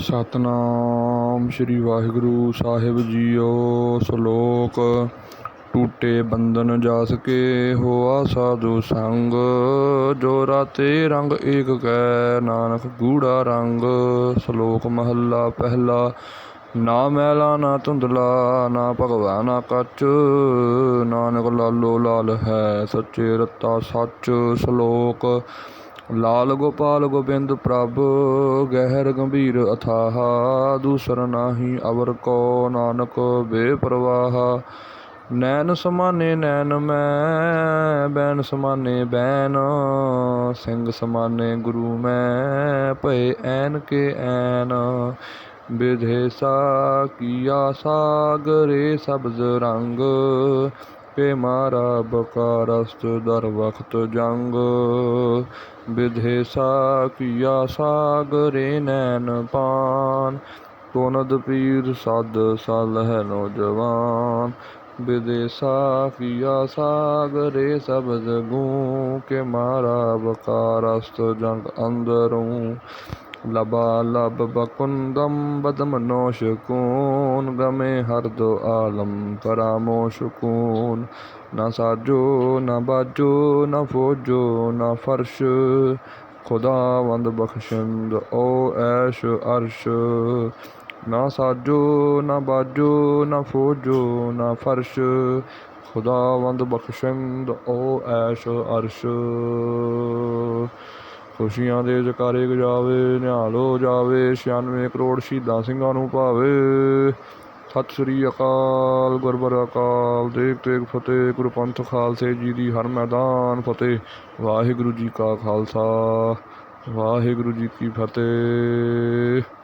ਸਤਨਾਮ ਸ੍ਰੀ ਵਾਹਿਗੁਰੂ ਸਾਹਿਬ ਜੀਓ, ਸ਼ਲੋਕ ਟੂਟੇ ਬੰਧਨ ਜਾਸ ਕੇ ਹੋਆ ਸਾਧੂ ਸੰਗ, ਜੋ ਰਾਤੇ ਰੰਗ ਏਕ ਕੈ, ਨਾਨਕ ਗੂੜਾ ਰੰਗ। ਸ਼ਲੋਕ ਮਹੱਲਾ ਪਹਿਲਾ, ਨਾ ਮੈਲਾ, ਨਾ ਧੁੰਦਲਾ, ਨਾ ਭਗਵਾ ਨਾ ਕੱਚ। ਨਾਨਕ ਲਾਲੋ ਲਾਲ ਹੈ ਸੱਚੇ ਰਤਾ ਸੱਚ। ਸ਼ਲੋਕ ਲਾਲ ਗੋਪਾਲ ਗੋਬਿੰਦ ਪ੍ਰਭ, ਗਹਿਰ ਗੰਭੀਰ ਅਥਾਹ, ਦੂਸਰ ਨਾਹੀ ਅਵਰ ਕੋ ਨਾਨਕ ਬੇਪਰਵਾਹ। ਨੈਣ ਸਮਾਨੇ ਨੈਣ ਮੈਂ ਬੈਨ ਸਮਾਨੇ ਬੈਨ ਸਿੰਘ ਸਮਾਨੇ ਗੁਰੂ ਮੈਂ, ਭਏ ਐਨ ਕੇ ਐਨ। ਵਿਧੇਸਾ ਕੀਆ ਸਾਗਰੇ ਸਬਜ਼ ਰੰਗ ਪੇ ਮਾਰਾ ਬਕਾਰਸਤ ਦਰ ਵਖਤ ਜੰਗ। ਵਿਧੇਸਾ ਕੀਆ ਸਾਗਰੇ ਨੈਣ ਪਾਨ। ਤੋਨਦ ਪੀਰ ਸਦ ਸਲ ਹੈ ਨੌਜਵਾਨ। ਵਿਦੇਸਾ ਕੀਆ ਸਾਗਰੇ ਸਬਦ ਗੂੰ। ਕੇ ਮਾਰਾ ਬਕਾਰਸਤ ਜੰਗ ਅੰਦਰੋਂ। ਲਬਾ ਲਬ ਬਕੁੰਦਮ ਬਦਮਨੋ ਸ਼ਕੂਨ ਗਮੇ ਹਰ ਦੋ ਆਲਮ ਪਰਾਮੋ ਸ਼ਕੂਨ ਨਾ ਸਾਜੋ ਨਾ ਬਾਜੋ ਨਾ ਫੋਜੋ ਨਾ ਫਰਸ਼ ਖੁਦਾਵੰਦ ਬਖਸ਼ਿੰਦ ਓ ਐਸ਼ ਅਰਸ਼ ਨਾ ਸਾਜੋ ਨਾ ਬਾਜੋ ਨਾ ਫੋਜੋ ਨਾ ਫਰਸ਼ ਖੁਦਾਵੰਦ ਬਖਸ਼ਿੰਦ ਓ ਐਸ਼ ਅਰਸ਼ ਖੁਸ਼ੀਆਂ ਦੇ ਜਕਾਰੇ ਗਜਾਵੇ, ਨਿਹਾਲ ਹੋ ਜਾਵੇ 96 ਕਰੋੜ ਸ਼ਹੀਦਾਂ ਸਿੰਘਾਂ ਨੂੰ ਭਾਵੇ। ਸਤਿ ਸ੍ਰੀ ਅਕਾਲ, ਗੁਰਬਰ ਅਕਾਲ ਦੇਖ ਤੇਗ ਫਤਿਹ, ਗੁਰੂ ਪੰਥ ਖਾਲਸੇ ਜੀ ਦੀ ਹਰ ਮੈਦਾਨ ਫਤਿਹ। ਵਾਹਿਗੁਰੂ ਜੀ ਕਾ ਖਾਲਸਾ, ਵਾਹਿਗੁਰੂ ਜੀ ਕੀ ਫਤਿਹ।